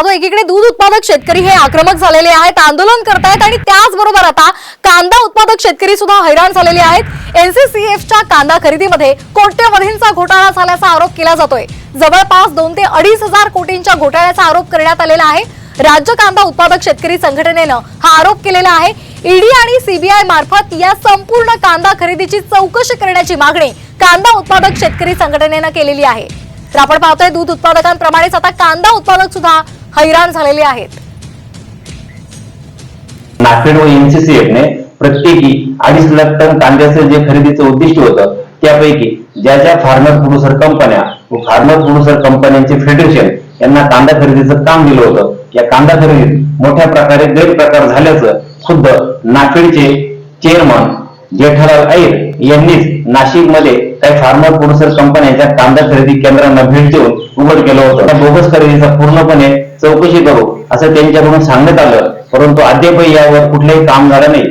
पाहतो एकीकडे दूध उत्पादक शेतकरी हे आक्रमक झालेले आहेत आंदोलन करतायत आणि त्याचबरोबर आता कांदा उत्पादक शेतकरी सुद्धा हैराण झालेले आहेत. एनसीसीएफच्या कांदा खरेदीमध्ये कोट्यवधींचा घोटाळा झाल्याचा आरोप केला जातोय. जवळपास दोन ते अडीच हजार कोटींच्या घोटाळ्याचा आरोप करण्यात आलेला आहे. राज्य कांदा उत्पादक शेतकरी संघटनेनं हा आरोप केलेला आहे. ईडी आणि सीबीआय मार्फत या संपूर्ण कांदा खरेदीची चौकशी करण्याची मागणी कांदा उत्पादक शेतकरी संघटनेनं केलेली आहे. तर आपण पाहतोय दूध उत्पादकांप्रमाणेच आता कांदा उत्पादक सुद्धा हैराण झालेले आहेत. नाफेड व एनसीसीएफने प्रत्येकी अडीच लाख टन कांद्याचं जे खरेदीचं उद्दिष्ट होतं त्यापैकी ज्या ज्या फार्मर प्रोड्युसर कंपन्या व फार्मर प्रोड्युसर कंपन्यांचे फेडरेशन यांना कांदा खरेदीचं काम दिलं होतं या कांदा खरेदीत मोठ्या प्रकारे गैरप्रकार झाल्याचं खुद्द नाफेडचे चेअरमन जेठालाल ऐर यांनीच नाशिकमध्ये काही फार्मर प्रोड्युसर कंपन्यांच्या कांदा खरेदी केंद्रांना भेट देऊन उघड केलं होतं. त्या बोगस खरेदीचा पूर्णपणे चौकशी करू असं त्यांच्याकडून सांगण्यात आलं. परंतु अद्यापही यावर कुठलंही काम झालं नाही.